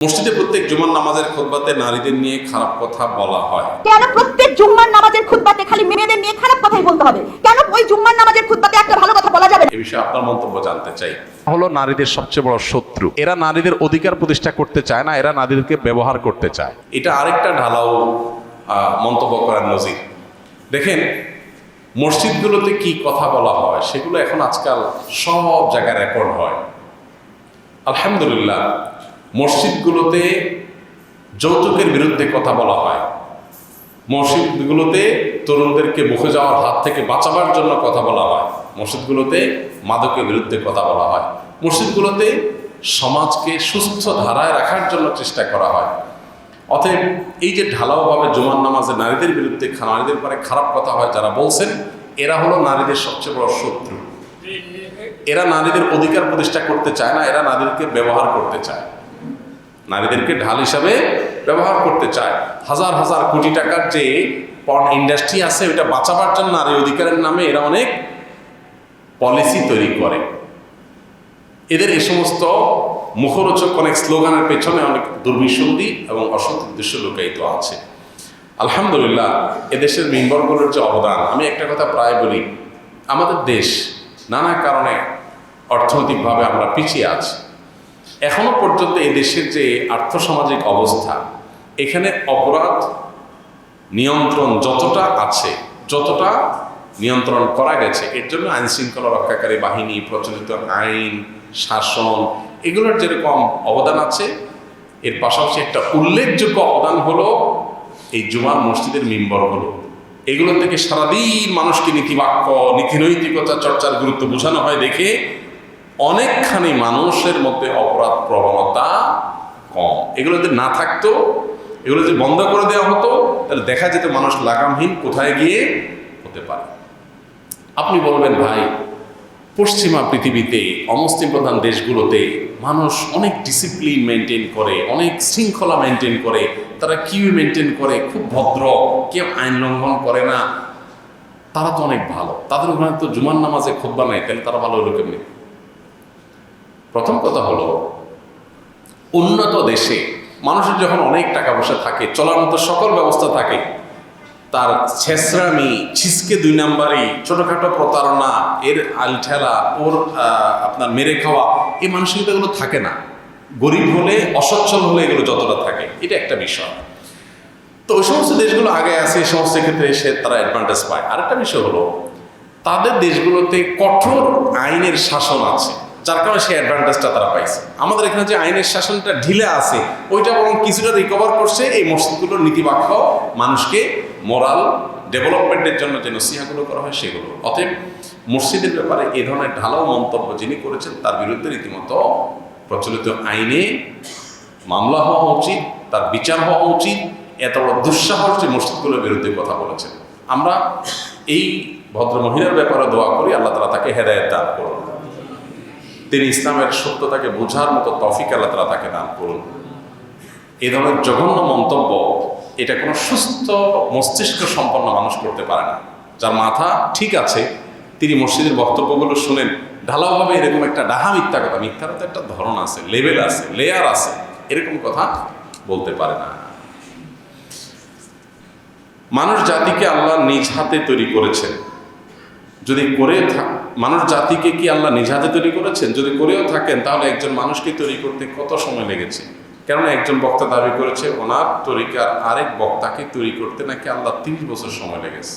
মসজিদে প্রত্যেক জুমার নামাজের খোদবাতে নারীদের নিয়ে খারাপ কথা বলা হয়। কেন প্রত্যেক জুম্মার নামাজের খুতবাতে খালি মেয়েদের নিয়ে খারাপ কথাই বলতে হবে? কেন ওই জুম্মার নামাজের খুতবাতে একটা ভালো কথা বলা যাবে না? এ বিষয়ে আপনার মন্তব্য জানতে চাই। হলো নারীদের সবচেয়ে বড় শত্রু। এরা নারীদের অধিকার প্রতিষ্ঠা করতে চায় না এরা নারীদেরকে ব্যবহার করতে চায়। এটা আরেকটা ঢালাও আহ, মন্তব্য করার নজির। দেখেন মসজিদগুলোতে কি কথা বলা হয় সেগুলো এখন আজকাল সব জায়গায় রেকর্ড হয়। আলহামদুলিল্লাহ মসজিদগুলোতে যৌতুকের বিরুদ্ধে কথা বলা হয়। মসজিদগুলোতে তরুণদেরকে মুখে যাওয়ার হাত থেকে বাঁচাবার জন্য কথা বলা হয়। মসজিদগুলোতে মাদকের বিরুদ্ধে কথা বলা হয়। মসজিদগুলোতে সমাজকে সুস্থ ধারায় রাখার জন্য চেষ্টা করা হয়। অতএব এই যে ঢালাওভাবে জুমার নামাজে নারীদের বিরুদ্ধে নারীদের পরে খারাপ কথা হয় যারা বলছেন, এরা হলো নারীদের সবচেয়ে বড় শত্রু। এরা নারীদের অধিকার প্রতিষ্ঠা করতে চায় না, এরা নারীদেরকে ব্যবহার করতে চায়। নারীদেরকে ঢাল হিসাবে ব্যবহার করতে চায়। হাজার হাজার কোটি টাকার যে পর্ন ইন্ডাস্ট্রি আছে, ওইটা বাঁচাবার জন্য নারী অধিকারের নামে এরা অনেক পলিসি তৈরি করে। এদের এ সমস্ত মুখরোচক অনেক স্লোগানের পেছনে অনেক দুর্বিসন্ধি এবং অসৎ উদ্দেশ্য লুকায়িত আছে। আলহামদুলিল্লাহ, এদেশের মেম্বরগুলোর যে অবদান, আমি একটা কথা প্রায় বলি, আমাদের দেশ নানা কারণে অর্থনৈতিকভাবে আমরা পিছিয়ে আছি। এখনও পর্যন্ত এই দেশের যে আর্থসামাজিক অবস্থা, এখানে অপরাধ নিয়ন্ত্রণ যতটা আছে, যতটা নিয়ন্ত্রণ করা গেছে, এর জন্য আইন শৃঙ্খলা রক্ষাকারী বাহিনী, প্রচলিত আইন, শাসন, এগুলোর যেরকম অবদান আছে, এর পাশাপাশি একটা উল্লেখযোগ্য অবদান হলো এই জুমার মসজিদের মেম্বরগুলো। এগুলো থেকে সারাদিন মানুষকে নীতিবাক্য, নীতিনৈতিকতা চর্চার গুরুত্ব বোঝানো হয় দেখে অনেকখানি মানুষের মধ্যে অপরাধ প্রবণতা কম। এগুলো যদি না থাকতো, এগুলো যদি বন্ধ করে দেওয়া হতো, তাহলে দেখা যেত মানুষ লাগামহীন কোথায় গিয়ে হতে পারে। আপনি বলবেন, ভাই, পশ্চিমা পৃথিবীতে অমুসলিম প্রধান দেশগুলোতে মানুষ অনেক ডিসিপ্লিন মেনটেন করে, অনেক শৃঙ্খলা মেনটেন করে, তারা কিউ মেনটেন করে? খুব ভদ্র, কেউ আইন লঙ্ঘন করে না। তারা তো অনেক ভালো। তাদের ওখানে তো জুমান নামাজে খোদ্া নাই, তাহলে তারা ভালো হলো কেমনি? প্রথম কথা হলো, উন্নত দেশে মানুষের যখন অনেক টাকা পয়সা থাকে, চলার মতো সকল ব্যবস্থা থাকে, তার ছেসরামি ছিসকে দুই নাম্বারই, ছোটোখাটো প্রতারণা, এর আলঠেলা, ওর আপনার মেরে খাওয়া, এই মানসিকতাগুলো থাকে না। গরিব হলে, অসচ্ছল হলে এগুলো যতটা থাকে, এটা একটা বিষয়। তো ওই সমস্ত দেশগুলো আগে আছে, এই সমস্ত ক্ষেত্রে এসে তারা অ্যাডভান্টেজ পায়। আরেকটা বিষয় হলো, তাদের দেশগুলোতে কঠোর আইনের শাসন আছে। যার কারণে সেই অ্যাডভান্টেজটা তারা পাইছে। আমাদের এখানে যে আইনের শাসনটা ঢিলে আছে, ওইটা বরং কিছুটা রিকভার করছে এই মসজিদগুলোর নীতিবাক্য, মানুষকে মোরাল ডেভেলপমেন্টের জন্য যে নসিহাগুলো করা হয় সেগুলো। অতএব মসজিদের ব্যাপারে এ ধরনের ঢালাও মন্তব্য যিনি করেছেন, তার বিরুদ্ধে রীতিমতো প্রচলিত আইনে মামলা হওয়া উচিত, তার বিচার হওয়া উচিত, এত বড় দুঃসাহস যে মসজিদগুলোর বিরুদ্ধে কথা বলেছেন। আমরা এই ভদ্র মহিলার ব্যাপারে দোয়া করি, আল্লাহ তালা তাকে হেদায়ত দান করুন। তিনি ইসলামের সত্যতাকে বোঝার মতো তফিক আল্লাহ তালা তাকে দান করুন। এ ধরনের জঘন্য মন্তব্য এটা কোনো সুস্থ মস্তিষ্ক সম্পন্ন মানুষ করতে পারে না। যার মাথা ঠিক আছে, তিনি মসজিদের বক্তব্যগুলো শুনেন, ঢালাওভাবে এরকম একটা ডাহা মিথ্যা কথা, মিথ্যার তো একটা ধরন আছে লেভেল আছে লেয়ার আছে, এরকম কথা বলতে পারে না। মানুষ জাতিকে আল্লাহ নিজ হাতে তৈরি করেছেন। যদি করে থা- মানুষ জাতিকে কি আল্লাহ নিজ হাতে তৈরি করেছেন? যদি করেও থাকেন, তাহলে একজন মানুষকে তৈরি করতে কত সময় লেগেছে? কেননা একজন বক্তা দাবি করেছে, ওনার তরিকার আরেক বক্তাকে তৈরি করতে নাকি আল্লাহ তিরিশ বছর সময় লেগেছে।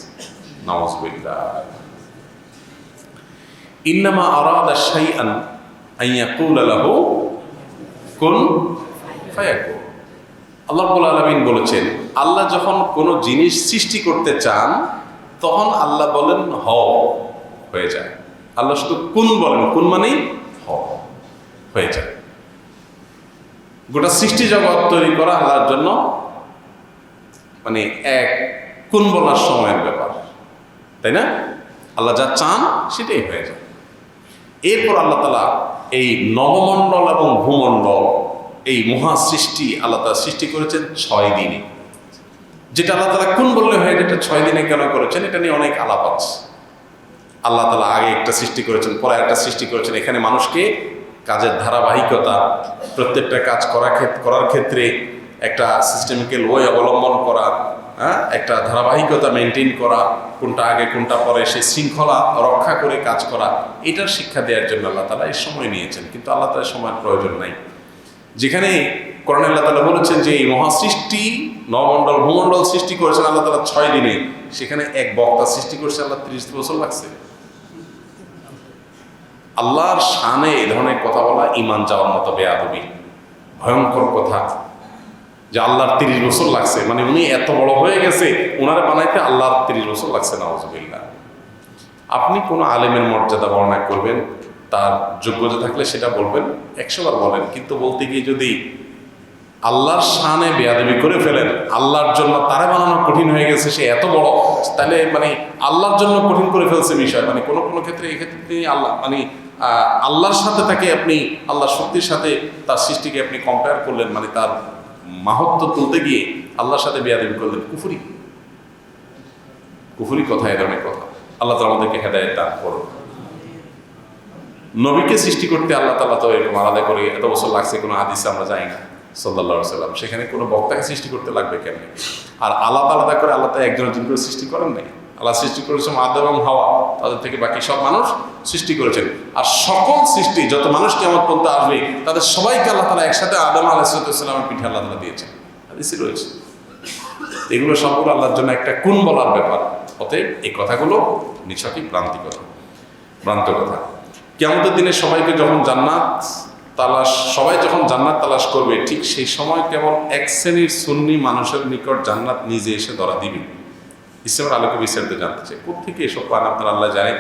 নওয়াজবিল্লাহ ইন্নামা আরাদা শাইআন আইয়াকুল কুন আল্লাহ আলামিন বলেছেন, আল্লাহ যখন কোনো জিনিস সৃষ্টি করতে চান, তখন আল্লাহ বলেন হ হয়ে যায়। আল্লাহ শুধু কোন বলেন, কোন মানেই হয়ে যায়। গোটা সৃষ্টি জগৎ তৈরি করা আল্লাহর জন্য মানে এক কোন বলার সময়ের ব্যাপার, তাই না? আল্লাহ যা চান সেটাই হয়ে যায়। এরপর আল্লাহ তালা এই নবমণ্ডল এবং ভূমণ্ডল, এই মহা সৃষ্টি আল্লাহ তালা সৃষ্টি করেছেন ছয় দিনে। যেটা আল্লাহ তালা কোন বললে হয় যেটা ছয় দিনে কেন করেছেন, এটা নিয়ে অনেক আলাপ আছে। আল্লাহ তালা আগে একটা সৃষ্টি করেছেন, পরে একটা সৃষ্টি করেছেন। এখানে মানুষকে কাজের ধারাবাহিকতা, প্রত্যেকটা কাজ করা করার ক্ষেত্রে একটা সিস্টেমিক্যাল ওয়ে অবলম্বন করা হ্যাঁ? একটা ধারাবাহিকতা মেনটেন করা, কোনটা আগে, কোনটা পরে, সেই শৃঙ্খলা রক্ষা করে কাজ করা, এটার শিক্ষা দেওয়ার জন্য আল্লাহ তালা এই সময় নিয়েছেন। কিন্তু আল্লাহ তালা সময়ের প্রয়োজন নাই। যেখানে করণ আল্লাহ তালা বলেছেন যে, এই মহাসৃষ্টি, নবমণ্ডল, ভূমণ্ডল সৃষ্টি করেছেন আল্লাহ তালা ছয় দিনে। সেখানে এক বক্তা সৃষ্টি করেছে আল্লাহ ত্রিশ বছর লাগছে। আল্লাহর শানে এ ধরনের কথা বলা ইমান যাওয়ার মতো বেয়াদবি। ভয়ঙ্কর কথা। যে আল্লাহর তিরিশ বছর লাগছে। মানে উনি এত বড় হয়ে গেছে ওনারা বানাইতে আল্লাহর তিরিশ বছর লাগছে না হজবিল্লা আপনি কোনো আলেমের মর্যাদা বর্ণনা করবেন, তার যোগ্যতা থাকলে সেটা বলবেন একশোবার বলেন। কিন্তু বলতে গিয়ে যদি আল্লাহর শানে বেয়াদবি করে ফেলেন। আল্লাহর জন্য তারা বানানো কঠিন হয়ে গেছে, সে এত বড়। তাহলে মানে আল্লাহর জন্য কঠিন করে ফেলছে বিষয়। মানে কোনো কোনো ক্ষেত্রে এক্ষেত্রে তিনি আল্লাহ মানে আল্লাহর সাথে তাকে আপনি আল্লাহ শক্তির সাথে তার সৃষ্টিকে আপনি কম্পেয়ার করলেন। মানে তার মাহত্ব তুলতে গিয়ে আল্লাহর সাথে বেয়াদবি করলেন। কুফুরি। কুফুরি কথা, এ ধরনের কথা। আল্লাহ তালা আমাদেরকে হেদায়ত দান করুন। নবীকে সৃষ্টি করতে আল্লাহ তালা তো এরকম আলাদা করে, এত বছর লাগছে কোনো হাদিসে আমরা যাই না। সাল্লাহ সাল্লাম সেখানে কোনো বক্তাকে সৃষ্টি করতে লাগবে কেমনি আর আলাদা আলাদা করে আল্লাহ তাই একজন একজন করে সৃষ্টি করেন নাই? আল্লাহ সৃষ্টি করেছেন আদম এবং হাওয়া, তাদের থেকে বাকি সব মানুষ সৃষ্টি করেছেন। আর সকল সৃষ্টি, যত মানুষ কেমন পর্যন্ত আসবে, তাদের সবাইকে আল্লাহ তালা একসাথে আদম আলাহিসামের পিঠে আল্লাহ তালা দিয়েছেন। হাদিসে রয়েছে। এগুলো সবগুলো আল্লাহর জন্য একটা কোন বলার ব্যাপার। অতএব এই কথাগুলো নিছকই ভ্রান্তি কথা ভ্রান্ত কথা কেমতের দিনে সবাইকে যখন জান্নাত তালাশ, সবাই যখন জান্নাত তালাশ করবে, ঠিক সেই সময় কেবল এক শ্রেণির সুন্নি মানুষের নিকট জান্নাত নিজে এসে ধরা দিবে। ইসলামের আলোকে বিস্তারিত জানতে চাই। কোথেকে এসব পান আপনার আল্লাহ জানে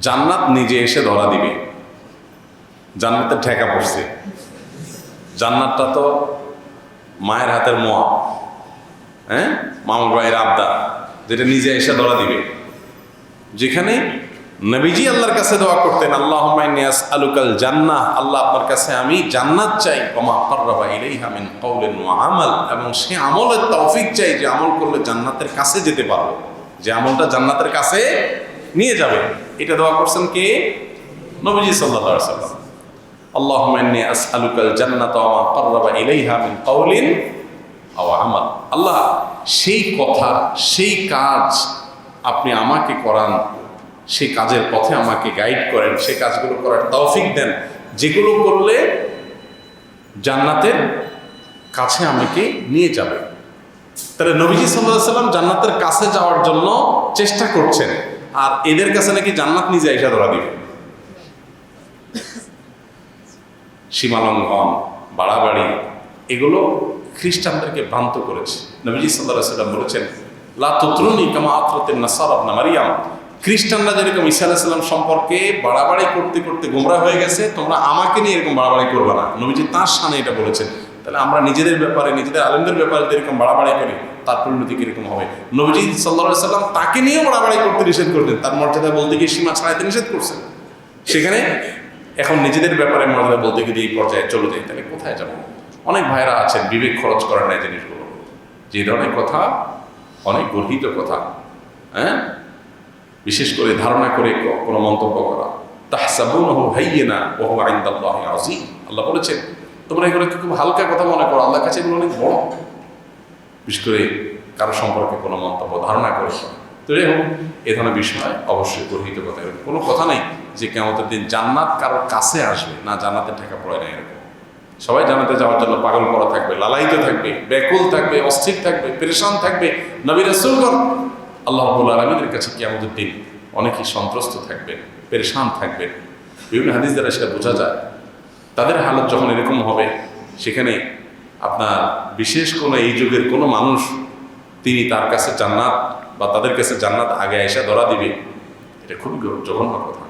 জান্নাত নিজে এসে ধরা দিবে। জান্নাতের ঠেকা পড়ছে। জান্নাতটা তো মায়ের হাতের মোয়া। হ্যাঁ? মামুর ভাইয়ের আবদার, যেটা নিজে এসে ধরা দিবে। যেখানে নবীজি আল্লাহর কাছে দোয়া করতেন আল্লাহ আলুকাল জান্নাহ। আল্লাহ আপনার কাছে আমি জান্নাত চাই। আমল। এবং সে আমলের তৌফিক চাই যে আমল করলে জান্নাতের কাছে যেতে পারব। যে আমলটা জান্নাতের কাছে নিয়ে যাবে। এটা দোয়া করছেন কে? নবীজি সাল্লাহ আলাইহি সাল্লাম। আল্লাহুম্মা ইন্নী আল্লাহ, সেই কথা, সেই কাজ আপনি আমাকে করান। সেই কাজের পথে আমাকে গাইড করেন সে কাজগুলো করার তৌফিক দেন। যেগুলো করলে জান্নাতের কাছে আমাকে নিয়ে যাবে। তাহলে নবীজি সাল্লাহ সাল্লাম জান্নাতের কাছে যাওয়ার জন্য চেষ্টা করছেন। আর এদের কাছে নাকি জান্নাত নিজে এসে ধরা দিবে। সীমালঙ্ঘন, বাড়াবাড়ি, এগুলো খ্রিস্টানদেরকে ভ্রান্ত করেছে। নবীজি সাল্লাহ সাল্লাম বলেছেন, লা তুতরুনি কামা আত্রতের নাসার আপনা মারিয়াম। খ্রিস্টানরা যেরকম ঈসা আলাইসাল্লাম সম্পর্কে বাড়াবাড়ি করতে করতে গোমরা হয়ে গেছে, তোমরা আমাকে নিয়ে এরকম বাড়াবাড়ি করবে না। নবীজি তার সামনে এটা বলেছেন। তাহলে আমরা নিজেদের ব্যাপারে, নিজেদের আলেমদের ব্যাপারে যদি এরকম বাড়াবাড়ি করি, তার পরিণতি কীরকম হবে? নবীজি সাল্লাহ সাল্লাম তাকে নিয়েও বাড়াবাড়ি করতে নিষেধ করতেন তার মর্যাদা বলতে গিয়ে সীমা ছাড়াইতে নিষেধ করছেন। সেখানে এখন নিজেদের ব্যাপারে মর্যাদা বলতে গিয়ে এই পর্যায়ে চলে যায় তাহলে কোথায় যাব? অনেক ভাইরা আছেন, বিবেক খরচ করার নেয় জিনিসগুলো। যে ধরনের কথা, অনেক গর্হিত কথা। হ্যাঁ? বিশেষ করে ধারণা করে কোনো মন্তব্য করা। তাহসাবুনহু হাইয়িনা ওয়া হুয়া ইনদাল্লাহি আযীম। আল্লাহ বলেছেন, তোমরা এগুলোকে খুব হালকা কথা মনে করো? আল্লাহর কাছে এগুলো অনেক বড়। বিশেষ করে কারও সম্পর্কে কোনো মন্তব্য, ধারণা করে তো যাই হোক, এ ধরনের বিষয় অবশ্যই গর্হিত কথা। এরকম কোনো কথা নেই যে কেমতের দিন জান্নাত কারোর কাছে আসবে, না জান্নাতের টাকা পড়ে না এরকম। সবাই জানাতে যাওয়ার জন্য পাগল করা থাকবে, লালায়িত থাকবে, ব্যাকুল থাকবে, অস্থির থাকবে, পেরেশান থাকবে। নবী আল্লাহ আলমীদের কাছে কিয়ামতের দিন অনেকেই সন্ত্রস্ত থাকবেন পেরেশান থাকবেন বিভিন্ন হাদিস দ্বারা সেটা বোঝা যায়। তাদের হালত যখন এরকম হবে, সেখানে আপনার বিশেষ কোনো এই যুগের কোনো মানুষ তিনি তার কাছে জান্নাত বা তাদের কাছে জান্নাত আগে এসে ধরা দিবে, এটা খুবই জঘন্য কথা।